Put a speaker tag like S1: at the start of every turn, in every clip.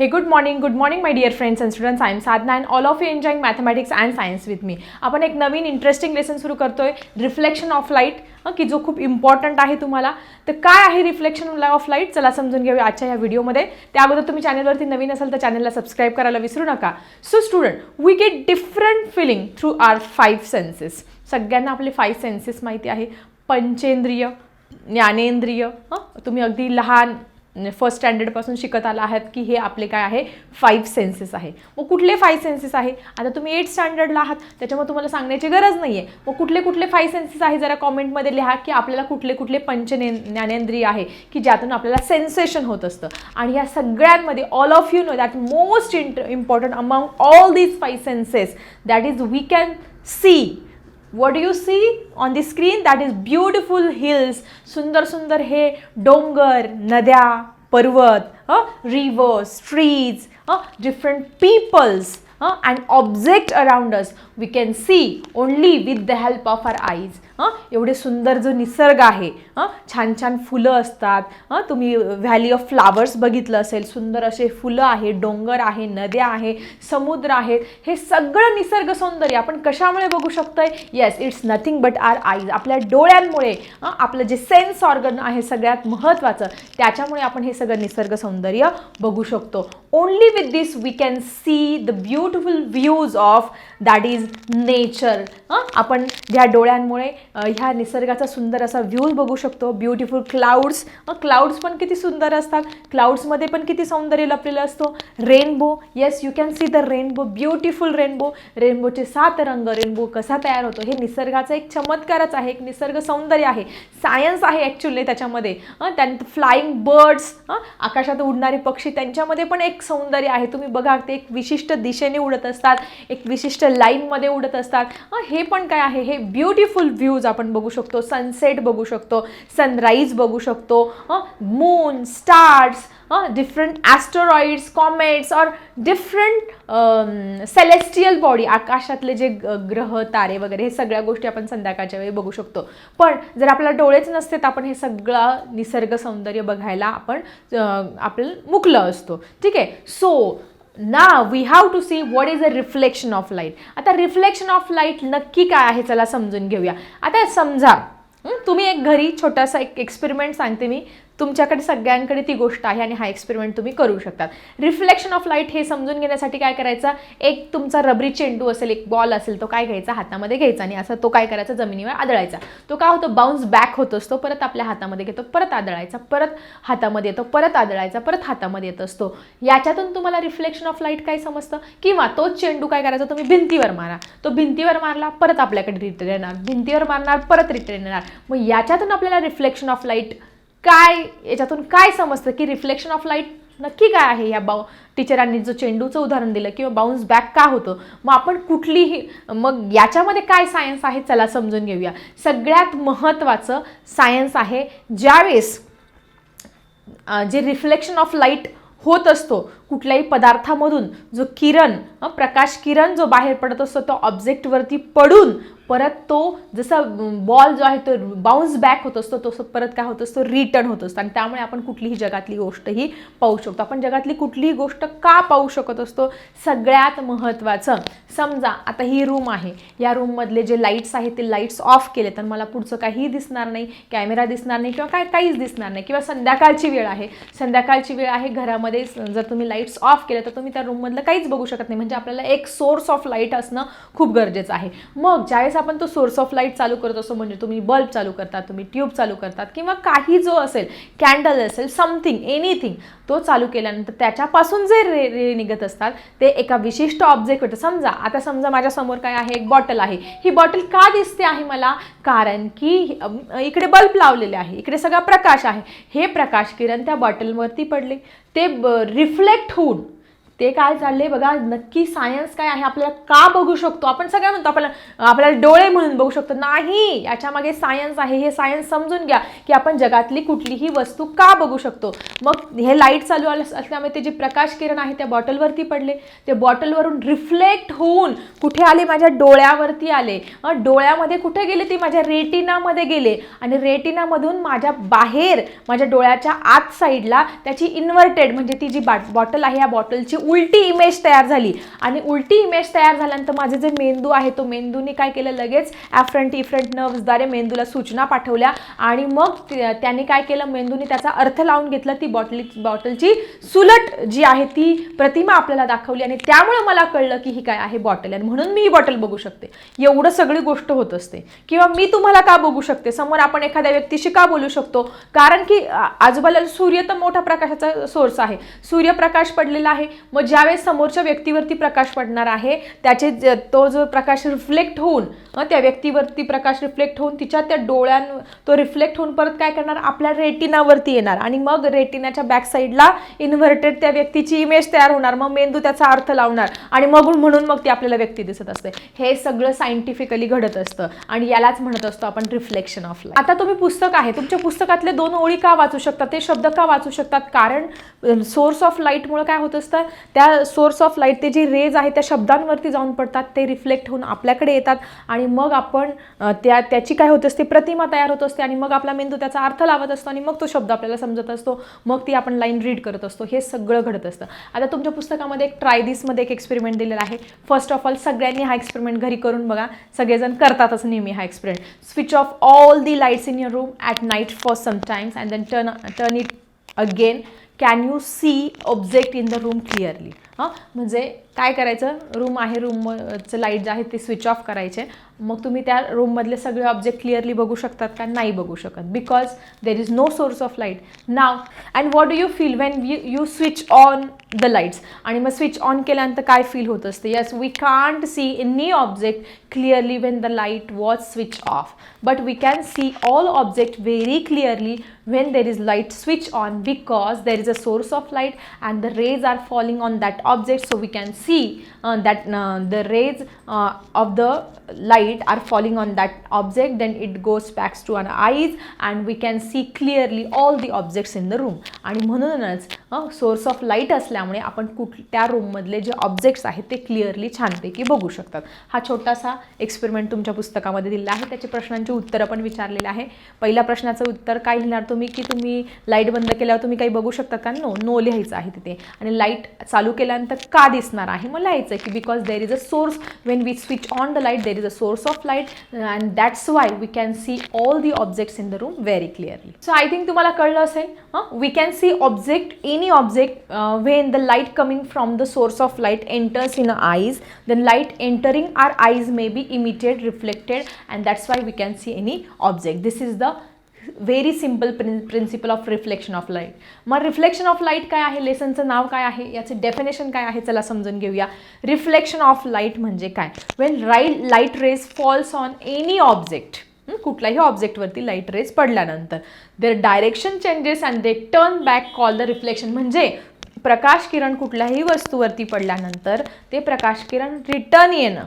S1: हे good morning good morning my dear friends आणि student science am Sadhna all of of you enjoying mathematics and science with आपण एक नवीन interesting lesson सुरू करतो आहे रिफ्लेक्शन ऑफ लाइट की जो खूप इम्पॉर्टंट आहे तुम्हाला. तर काय आहे रिफ्लेक्शन ऑफ लाइट चला समजून घेऊया आजच्या या व्हिडिओमध्ये त्या अगोदर तुम्ही चॅनलवरती नवीन असाल तर चॅनलला सबस्क्राईब करायला विसरू नका. So student we get different filling through our five senses सगळ्यांना आपले फाईव्ह सेन्सेस माहिती आहे. पंचेंद्रिय ज्ञानेंद्रिय. हं तुम्ही अगदी लहान म्हणजे फर्स्ट स्टँडर्डपासून शिकत आला आहात की हे आपले काय आहे? फाईव्ह सेन्सेस आहे. मग कुठले फाईव्ह सेन्सेस आहे? आता तुम्ही एट स्टँडर्डला आहात त्याच्यामुळे तुम्हाला सांगण्याची गरज नाही आहे मग कुठले कुठले फाईव्ह सेन्सेस आहे जरा कॉमेंटमध्ये लिहा की आपल्याला कुठले कुठले पंचने ज्ञानेंद्रिय आहे की ज्यातून आपल्याला सेन्सेशन होत असतं. आणि या सगळ्यांमध्ये all of you know that most int important among all these five senses that is we can see what do you see on the screen? That is beautiful hills. Sundar sundar hai, dongar nadya parvat uh, rivers trees uh, different peoples. And object around us we can see only with the help of our eyes हां एवढे सुंदर जो निसर्ग आहे छान छान फुलं असतात. तुम्ही व्हॅली ऑफ फ्लावर्स बघितलं असेल सुंदर असे फुलं आहे डोंगर आहे नद्या आहे समुद्र आहेत. हे सगळं निसर्ग सौंदर्य आपण कशामुळे बघू शकतोय? Yes it's nothing but our eyes आपल्या डोळ्यांमुळे आपलं जे सेन्स ऑर्गन आहे सगळ्यात महत्त्वाचं त्याच्यामुळे आपण हे सगळं निसर्ग सौंदर्य बघू शकतो. Only with this we can see the beauty beautiful views of that is nature आपण ह्या डोळ्यांमुळे ह्या निसर्गाचा सुंदर असा व्ह्यूज बघू शकतो ब्युटिफुल क्लाउड्स क्लाउड्स पण किती सुंदर असतात. क्लाउड्समध्ये पण किती सौंदर्य लपलेलं असतो. Rainbow yes you can see the rainbow beautiful rainbow रेनबोचे सात रंग रेनबो कसा तयार होतो हे निसर्गाचा एक चमत्कारच आहे एक निसर्ग सौंदर्य आहे. सायन्स आहे ॲक्च्युली त्याच्यामध्ये. त्यानंतर फ्लाईंग बर्ड्स आकाशात उडणारे पक्षी त्यांच्यामध्ये पण एक सौंदर्य आहे. तुम्ही बघा ते एक विशिष्ट दिशेने उडत असतात एक विशिष्ट लाईनमध्ये उडत असतात. हे पण काय आहे? हे ब्युटिफुल व्ह्यूज आपण बघू शकतो सनसेट बघू शकतो सनराईज बघू शकतो. Moon stars different asteroids comets और डिफरंट सेलेस्टियल बॉडी आकाशातले जे ग्रह तारे वगैरे हे सगळ्या गोष्टी आपण संध्याकाळच्या वेळी बघू शकतो. पण जर आपल्याला डोळेच नसते तर आपण हे सगळं निसर्ग सौंदर्य बघायला आपण आपलं मुकलं असतो. ठीक आहे? सो ना we have to see what is a reflection of light आता रिफ्लेक्शन ऑफ लाइट नक्की काय आहे? चला समजून घेऊया. आता समजा तुम्ही एक घरी छोटासा एक एक्सपेरिमेंट सांगते मी. तुमच्याकडे सगळ्यांकडे ती गोष्ट आहे आणि हा एक्सपेरिमेंट तुम्ही करू शकतात रिफ्लेक्शन ऑफ लाइट हे समजून घेण्यासाठी काय करायचं? एक तुमचा रबरी चेंडू असेल एक बॉल असेल तो काय घ्यायचा? हातामध्ये घ्यायचा आणि असं तो काय करायचा? जमिनीवर आदळायचा. तो काय होतो? बाउन्स बॅक होत असतो. परत आपल्या हातामध्ये घेतो. परत आदळायचा. परत हातामध्ये येतो. परत आदळायचा. परत हातामध्ये येत असतो. याच्यातून तुम्हाला रिफ्लेक्शन ऑफ लाइट काय समजतं? किंवा तोच चेंडू काय करायचा? तुम्ही भिंतीवर मारा. तो भिंतीवर मारला परत आपल्याकडे रिटर्न येणार. भिंतीवर मारणार परत रिटर्न येणार. मग याच्यातून आपल्याला रिफ्लेक्शन ऑफ लाइट काय याच्यातून काय समजतं की रिफ्लेक्शन ऑफ लाइट नक्की काय आहे? या बाऊ टीचरांनी जो चेंडूचं उदाहरण दिलं किंवा बाउन्स बॅक का होतं? मग आपण कुठलीही मग याच्यामध्ये काय सायन्स आहे? चला समजून घेऊया. सगळ्यात महत्त्वाचं सायन्स आहे ज्यावेळेस जे रिफ्लेक्शन ऑफ लाइट होत असतो कुठल्याही पदार्थामधून जो किरण प्रकाश किरण जो बाहेर पडत असतो तो ऑब्जेक्टवरती पडून परत तो जसा बॉल जो आहे तो बाउन्स बॅक होत असतो तो परत काय होत असतो? रिटर्न होत असतो. आणि त्यामुळे आपण कुठलीही जगातली गोष्टही पाहू शकतो. आपण जगातली कुठलीही गोष्ट का पाहू शकत असतो? सगळ्यात महत्त्वाचं समजा आता ही रूम आहे. या रूममधले जे लाईट्स आहेत ते लाईट्स ऑफ केले तर मला पुढचं काहीही दिसणार नाही. कॅमेरा दिसणार नाही किंवा काय काहीच दिसणार नाही. किंवा संध्याकाळची वेळ आहे. संध्याकाळची वेळ आहे घरामध्ये. जर तुम्ही लाइट लाईट्स ऑफ केल्या तर तुम्ही त्या रूममधलं काहीच बघू शकत नाही. म्हणजे आपल्याला एक सोर्स ऑफ लाइट असणं खूप गरजेचं आहे. मग ज्यावेळेस आपण तो सोर्स ऑफ लाइट चालू करत असतो म्हणजे तुम्ही बल्ब चालू करतात तुम्ही ट्यूब चालू करतात किंवा काही जो असेल कॅन्डल असेल समथिंग एनिथिंग तो चालू केल्यानंतर त्याच्यापासून जे रे रे निघत असतात ते एका विशिष्ट ऑब्जेक्ट समजा आता समजा माझ्यासमोर काय आहे एक बॉटल आहे. ही बॉटल का दिसते आहे मला? कारण की इकडे बल्ब लावलेले आहे इकडे सगळा प्रकाश आहे. हे प्रकाश किरण त्या बॉटलवरती पडले. ते ब रिफ्लेक्ट होऊन ते काय चाललंय बघा नक्की सायन्स काय आहे आपल्याला का बघू शकतो? आपण सगळं म्हणतो आपल्याला आपल्याला डोळे म्हणून बघू शकतो. नाही याच्यामागे सायन्स आहे हे सायन्स समजून घ्या की आपण जगातली कुठलीही वस्तू का बघू शकतो? मग हे लाइट चालू आलं असल्यामुळे ते जे प्रकाश किरण आहे त्या बॉटलवरती पडले. ते बॉटलवरून रिफ्लेक्ट होऊन कुठे आले? माझ्या डोळ्यावरती आले. डोळ्यामध्ये कुठे गेले? ते माझ्या रेटिनामध्ये गेले. आणि रेटिनामधून माझ्या बाहेर माझ्या डोळ्याच्या आत साईडला त्याची इन्व्हर्टेड म्हणजे ती जी बॉटल आहे या बॉटलची उलटी इमेज तयार झाली. आणि उलटी इमेज तयार झाल्यानंतर माझे जे मेंदू आहे तो मेंदूने काय केलं? लगेच ॲफ्रंट इफ्रंट नर्व्सद्वारे मेंदूला सूचना पाठवल्या. आणि मग त्याने काय केलं? मेंदूने त्याचा अर्थ लावून घेतला ती बॉटली बॉटलची सुलट जी आहे ती प्रतिमा आपल्याला दाखवली. आणि त्यामुळे मला कळलं की ही काय आहे बॉटल आणि म्हणून मी ही बॉटल बघू शकते. एवढं सगळी गोष्ट होत असते. किंवा मी तुम्हाला का बघू शकते? समोर आपण एखाद्या व्यक्तीशी का बोलू शकतो? कारण की आजूबाजूला सूर्य तर मोठा प्रकाशाचा सोर्स आहे. सूर्यप्रकाश पडलेला आहे. मग ज्यावेळेस समोरच्या व्यक्तीवरती प्रकाश पडणार आहे त्याचे तो जो प्रकाश रिफ्लेक्ट होऊन त्या व्यक्तीवरती प्रकाश रिफ्लेक्ट होऊन तिच्या त्या डोळ्यां तो रिफ्लेक्ट होऊन परत काय करणार? आपल्या रेटिनावरती येणार. आणि मग रेटिनाच्या बॅक साईडला इन्व्हर्टेड त्या व्यक्तीची इमेज तयार होणार. मग मेंदू त्याचा अर्थ लावणार. आणि मग म्हणून मग ती आपल्याला व्यक्ती दिसत असते. हे सगळं सायंटिफिकली घडत असतं. आणि यालाच म्हणत असतो आपण रिफ्लेक्शन ऑफ लाईफ आता तुम्ही पुस्तक आहे. तुमच्या पुस्तकातले दोन ओळी का वाचू शकतात ते शब्द का वाचू शकतात? कारण सोर्स ऑफ लाईटमुळे काय होत असतं? त्या सोर्स ऑफ लाइट ते जे रेज आहे त्या शब्दांवरती जाऊन पडतात ते रिफ्लेक्ट होऊन आपल्याकडे येतात आणि मग आपण त्या त्याची काय होत असते प्रतिमा तयार होत असते आणि मग आपला मेंदू त्याचा अर्थ लावत असतो आणि मग तो शब्द आपल्याला समजत असतो मग ती आपण लाईन रीड करत असतो. हे सगळं घडत असतं. आता तुमच्या पुस्तकामध्ये एक ट्रायदिसमध्ये एक एक्सपेरिमेंट दिलेला आहे. फर्स्ट ऑफ ऑल सगळ्यांनी हा एक्सपेरिमेंट घरी करून बघा. सगळेजण करतातच नेहमी हा experiment switch off all the lights in your room at night for sometimes and then turn turn it again can you see object in the room clearly हां? म्हणजे काय करायचं? रूम आहे रूमचं लाइट जे आहे ते स्विच ऑफ करायचे. मग तुम्ही त्या रूममधले सगळे ऑब्जेक्ट क्लिअरली बघू शकतात का? नाही बघू शकत. Because there is no source of light now and what do you feel when you you switch on the lights आणि मग स्विच ऑन केल्यानंतर काय फील होत असते? Yes we can't see any object clearly when the light was switch off but we can see all object very clearly when there is light switch on because there is a source of light and the rays are falling on that object so we can see uh, that uh, the rays uh, of the light are falling on that object then it goes back to our eyes and we can see clearly all the objects in the room. आणि म्हणूनच source of light असल्यामुळे आपण कुठ त्या रूममधले जे objects आहेत ते clearly छानपैकी बघू शकतात. हा छोटासा एक्सपेरिमेंट तुमच्या पुस्तकामध्ये दिलेला आहे. त्याचे प्रश्नांची उत्तरं पण विचारलेले आहे. पहिल्या प्रश्नाचं उत्तर काय लिहिणार तुम्ही? की तुम्ही लाइट बंद केल्यावर तुम्ही काही बघू शकता का? नो नो लिहायचं आहे तिथे. आणि लाइट चालू केल्यानंतर का दिसणार आहे मग लिहायचं की because there is a source when we switch on the light there is a source of light and that's why we can see all the objects in the room very clearly so I think तुम्हाला कळलं असेल हां we can see object any object when the light coming from the source of light enters in eyes then light entering our eyes may be emitted reflected and that's why we can see any object. This is the very simple principle of reflection of light मग reflection of light काय आहे? लेसनचं नाव काय आहे? याचे definition काय आहे? चला समजून घेऊया. रिफ्लेक्शन ऑफ लाइट म्हणजे काय? When right light rays falls on any object कुठल्याही ऑब्जेक्टवरती लाइट रेज पडल्यानंतर their direction changes and they turn back call the reflection म्हणजे प्रकाश किरण कुठल्याही वस्तूवरती पडल्यानंतर ते प्रकाश किरण रिटर्न येणं.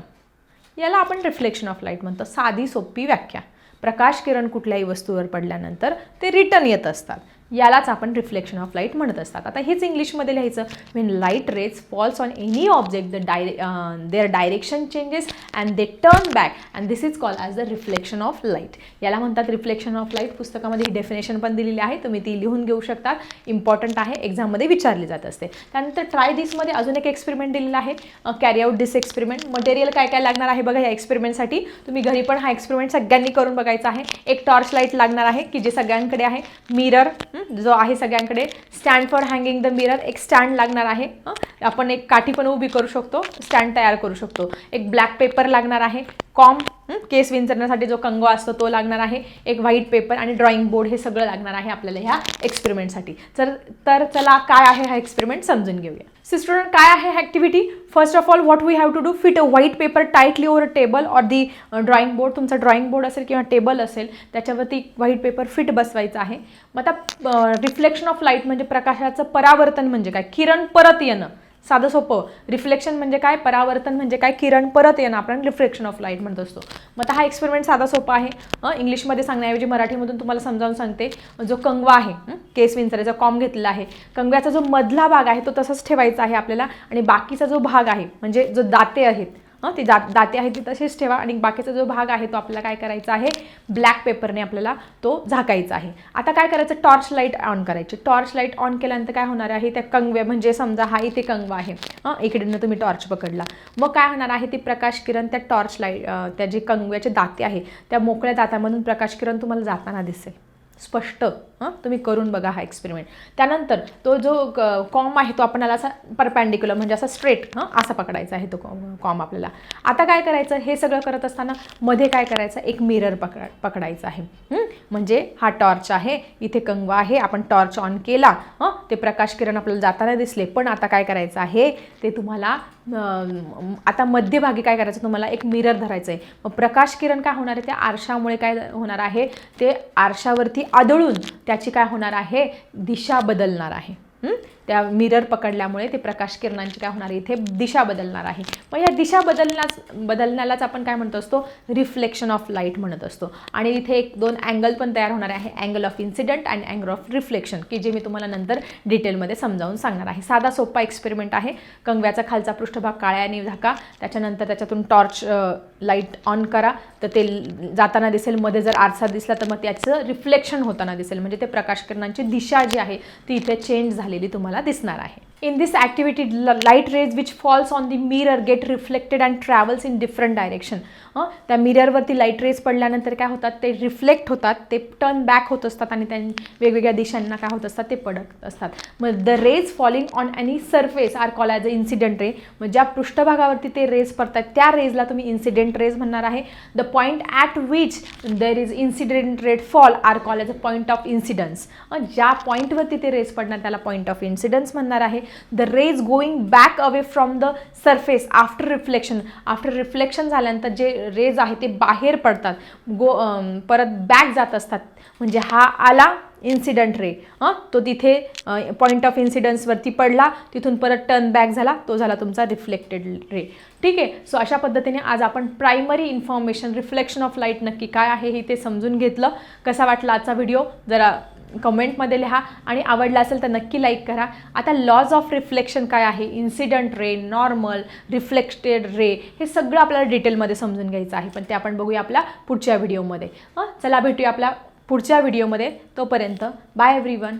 S1: याला आपण रिफ्लेक्शन ऑफ लाइट म्हणतो. साधी सोपी व्याख्या. प्रकाश किरण कुठल्याही वस्तूवर पडल्यानंतर ते रिटर्न येत असतात. यालाच आपण रिफ्लेक्शन ऑफ लाइट म्हणत असतात. आता हेच इंग्लिशमध्ये लिहायचं. When light rays falls on any object the dire their direction changes and they turn back and this is call as the reflection of light याला म्हणतात रिफ्लेक्शन ऑफ लाइट पुस्तकामध्ये ही डेफिनेशन पण दिलेली आहे. तुम्ही ती लिहून घेऊ शकता इम्पॉर्टंट आहे. एक्झाममध्ये विचारली जात असते. त्यानंतर ट्राय दिसमध्ये अजून एक एक्सपेरिमेंट दिलेला आहे. Carry out this experiment material काय काय लागणार आहे बघा या एक्सपेरिमेंटसाठी तुम्ही घरी पण हा एक्सपेरिमेंट सगळ्यांनी करून बघायचा आहे. एक टॉर्च लाइट लागणार आहे की जे सगळ्यांकडे आहे. मिरर जो आहे सगळ्यांकडे. Stand for hanging the mirror एक स्टँड लागणार आहे. आपण एक काठी पण उभी करू शकतो स्टँड तयार करू शकतो. एक ब्लॅक पेपर लागणार आहे. कॉम केस विंचरण्यासाठी जो कंगवा असतो तो लागणार आहे. एक व्हाईट पेपर आणि ड्रॉइंग बोर्ड हे सगळं लागणार आहे आपल्याला ह्या एक्सपेरिमेंटसाठी तर तर चला काय आहे हा एक्सपेरिमेंट समजून घेऊया. सिस्टर काय आहे activity first of all what we have to do fit a white paper tightly over a table or the drawing board तुमचा ड्रॉइंग बोर्ड असेल किंवा टेबल असेल त्याच्यावरती व्हाईट पेपर फिट बसवायचा आहे. मग आता रिफ्लेक्शन ऑफ लाइट म्हणजे प्रकाशाचं परावर्तन म्हणजे काय? किरण परत येणं. साधं सोपं. रिफ्लेक्शन म्हणजे काय? परावर्तन म्हणजे काय? किरण परत येणं. आपण रिफ्लेक्शन ऑफ लाइट म्हणत असतो. मग आता हा एक्सपेरिमेंट साधा सोपा आहे. इंग्लिशमध्ये सांगण्याऐवजी मराठीमधून तुम्हाला समजावून सांगते. जो कंगवा आहे केस विंचराचा कॉम घेतलेला आहे. कंगव्याचा जो मधला भाग आहे तो तसाच ठेवायचा आहे आपल्याला. आणि बाकीचा जो भाग आहे म्हणजे जो दाते आहेत ते दात दाते आहेत ते तसेच ठेवा आणि बाकीचा जो भाग आहे तो आपल्याला काय करायचा आहे? ब्लॅक पेपरने आपल्याला तो झाकायचा आहे. आता काय करायचं? टॉर्च लाइट ऑन करायची. टॉर्च लाइट ऑन केल्यानंतर काय होणार आहे? त्या कंगव्या म्हणजे समजा हा इथे कंगवा आहे. हां इकडनं तुम्ही टॉर्च पकडला. मग काय होणार आहे? ती प्रकाश किरण त्या टॉर्च लाइट त्या जे कंगव्याचे दाते आहे त्या मोकळ्या दात्यामधून प्रकाश किरण तुम्हाला जाताना दिसेल. स्पष्ट. हां? तुम्ही करून बघा हा एक्सपेरिमेंट त्यानंतर तो जो कॉम आहे तो आपल्याला असा परपॅन्डिक्युलर म्हणजे असा स्ट्रेट हां? असा पकडायचा आहे तो कॉम आपल्याला. आता काय करायचं? हे सगळं करत असताना मध्ये काय करायचं? एक मिरर पकड पकडायचा आहे. म्हणजे हा टॉर्च आहे इथे कंगवा आहे आपण टॉर्च ऑन केला हां? ते प्रकाश किरण आपल्याला जाताना दिसले. पण आता काय करायचं आहे? ते तुम्हाला आता मध्यभागी काय करायचं? तुम्हाला एक मिरर धरायचं आहे मग प्रकाश किरण काय होणार आहे? त्या आरशामुळे काय होणार आहे? ते आरशावरती आदळून त्याची काय होणार आहे? दिशा बदलणार आहे. त्या मिरर पकडल्यामुळे ते प्रकाश किरणांची काय होणार आहे? इथे दिशा बदलणार आहे. मग या दिशा बदलण्यास बदलण्यालाच आपण काय म्हणतो असतो? रिफ्लेक्शन ऑफ लाइट म्हणत असतो. आणि इथे एक दोन अँगल पण तयार होणार आहे. Angle of incident and angle of reflection की जे मी तुम्हाला नंतर डिटेलमध्ये समजावून सांगणार आहे. साधा सोपा एक्सपेरिमेंट आहे. कंगव्याचा खालचा पृष्ठभाग काळ्याने झाका त्याच्यानंतर त्याच्यातून टॉर्च लाइट ऑन करा तर ते जाताना दिसेल. मध्ये जर आरसा दिसला तर मग त्याचं रिफ्लेक्शन होताना दिसेल. म्हणजे ते प्रकाश किरणांची दिशा जी आहे ती इथे चेंज झालेली तुम्हाला दिसणार आहे. In this activity light rays which falls on the mirror get reflected and travels in different direction त्या मिररवरती लाइट रेज पडल्यानंतर काय होतात? ते रिफ्लेक्ट होतात ते टर्न बॅक होत असतात आणि त्या वेगवेगळ्या दिशांना काय होत असतात? ते पडत असतात. मग the rays falling on any surface are call as a incident ray मग ज्या पृष्ठभागावरती ते रेज पडतात त्या रेजला तुम्ही इन्सिडेंट रेज म्हणणार आहे. The point at which there is incident rate fall are call as a point of incidence ज्या पॉईंटवरती ते रेज पडणार त्याला पॉईंट ऑफ इन्सिडन्स म्हणणार आहे. The rays going back away from the surface after reflection after reflection झाल्यानंतर जे raise आहे ते बाहेर पडतात. गो um, परत बॅक जात असतात. म्हणजे हा आला इन्सिडंट रे हां? तो तिथे पॉईंट ऑफ इन्सिडन्सवरती पडला तिथून परत टर्न बॅक झाला तो झाला तुमचा रिफ्लेक्टेड रे ठीक आहे? सो अशा पद्धतीने आज आपण primary information reflection of light नक्की काय आहे हे ते समजून घेतलं. कसा वाटला आजचा व्हिडिओ जरा कमेंटमध्ये लिहा आणि आवडला असेल तर नक्की लाईक करा. आता लॉज ऑफ रिफ्लेक्शन काय आहे? Incident ray normal reflected ray हे सगळं आपल्याला डिटेलमध्ये समजून घ्यायचं आहे. पण ते आपण बघूया आपल्या पुढच्या व्हिडिओमध्ये हां? चला भेटूया आपल्या पुढच्या व्हिडिओमध्ये तोपर्यंत बाय एव्हरी वन